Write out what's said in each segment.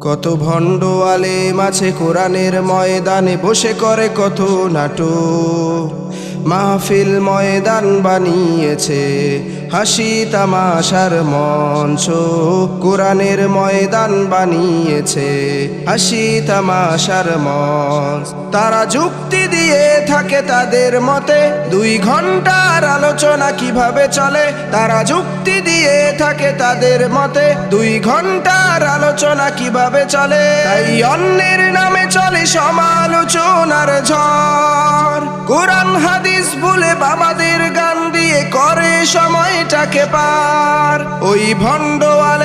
কত ভণ্ড আলেম আছে কোরআনের ময়দানে বসে করে কত নাটক। মাহফিল ময়দান বানিয়েছে। হাসি তামাশার মঞ্চ কোরআনের ময়দান বানিয়েছে। হাসি তামাশার মঞ্চ। তারা যুক্তি দিয়ে থাকে তাদের মতে, দুই ঘণ্টার আলোচনা কীভাবে চলে? তারা যুক্তি দিয়ে থাকে তাদের মতে, দুই ঘণ্টার আলোচনা কীভাবে চলে? তাই অন্যের নামে চলে সমালোচনার ঝড়। কোরআন, হাদিস ভুলে বাবাদের গান দিয়ে করে সময়টাকে পার। ওই ভণ্ড আলেমদের বয়কট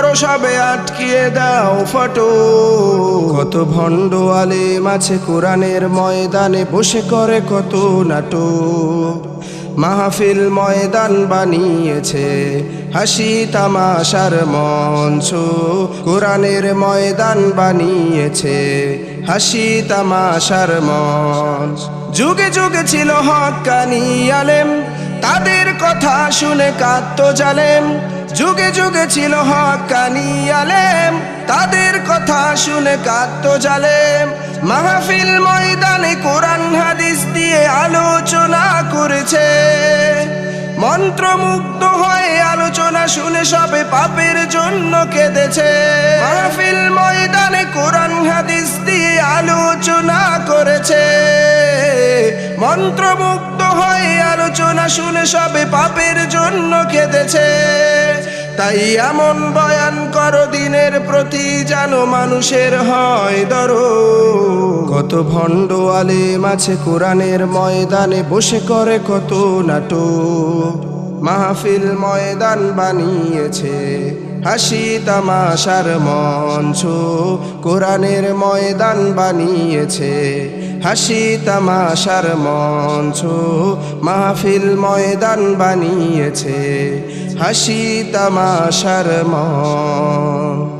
করো সবে আটকিয়ে দাও ফটো। কত ভণ্ড আলেম আছে কোরআনের ময়দানে, বসে করে কত নাটক। মাহফিল ময়দান বানিয়েছে হাসি তামাশার মঞ্চ। কোরআনের ময়দান বানিয়েছে হাসি তামাশার মঞ্চ। যুগে যুগে ছিল হকানি আলেম, তাদের কথা শুনে কাঁদত জালেম। যুগে যুগে ছিল হকানি আলেম। তাদের কথা শুনে কাঁদত জালেম। মাহফিল ময়দানে কোরআন হাদিস দিয়ে আলোচনা করেছে। মন্ত্রমুগ্ধ হয়ে আলোচনা শুনে সবে পাপের জন্য কেঁদেছে। মাহফিল ময়দানে কোরআন হাদিস দিয়ে আলোচনা করেছে। মন্ত্রমুগ্ধ হয়ে আলোচনা শুনে সবে পাপের জন্য কেঁদেছে। তাই এমন বয়ান করো, দিনের প্রতি যেন মানুষের হয় দরো কত ভণ্ড আলেম আছে কোরআনের ময়দানে, বসে করে কত নাটক। মাহফিল ময়দান বানিয়েছে হাসি তামাশার মঞ্চ। কোরআনের ময়দান বানিয়েছে হাসি তামাশার মঞ্চ মাহফিল ময়দান বানিয়েছে হাসি তামাশার মঞ্চ।